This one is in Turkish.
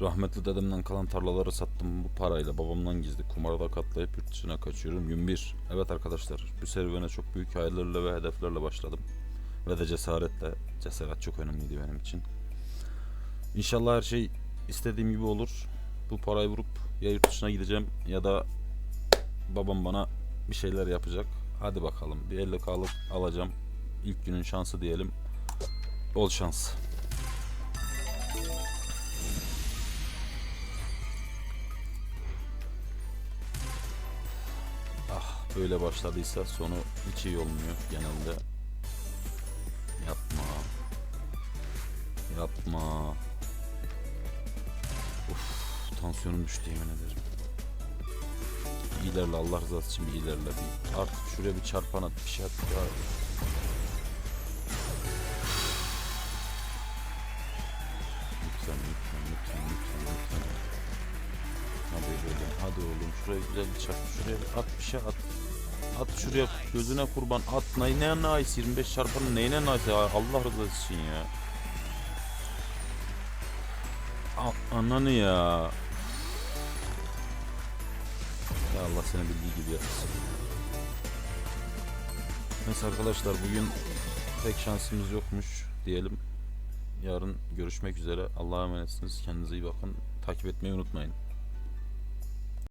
Rahmetli dedemden kalan tarlaları sattım bu parayla babamdan gizli kumarda katlayıp yurt dışına kaçıyorum. Gün 1. Evet arkadaşlar bu serüvene çok büyük hayallerle ve hedeflerle başladım. Ve de cesaretle. Cesaret çok önemliydi benim için. İnşallah her şey istediğim gibi olur. Bu parayı vurup ya yurt dışına gideceğim ya da babam bana bir şeyler yapacak. Hadi bakalım bir elle kalıp alacağım. İlk günün şansı diyelim. Bol şans. Ah böyle başladıysa sonu hiç iyi olmuyor genelde. Yapma. Yapma. Uf, tansiyonum düştü yemin ederim. İlerle Allah rızası için bir ilerle. Bir, artık şuraya bir çarpan at bir şey at. Ya. Hadi oğlum şuraya güzel bir çarp. Şuraya bir at bir şey at. At şuraya gözüne kurban at. Neyine nice 25 çarpanın neyine nice Allah rızası için ya. A- ananı ya. Ya Allah seni bildiği gibi yapsın. Neyse arkadaşlar bugün pek şansımız yokmuş diyelim. Yarın görüşmek üzere. Allah'a emanetsiniz. Kendinize iyi bakın. Takip etmeyi unutmayın.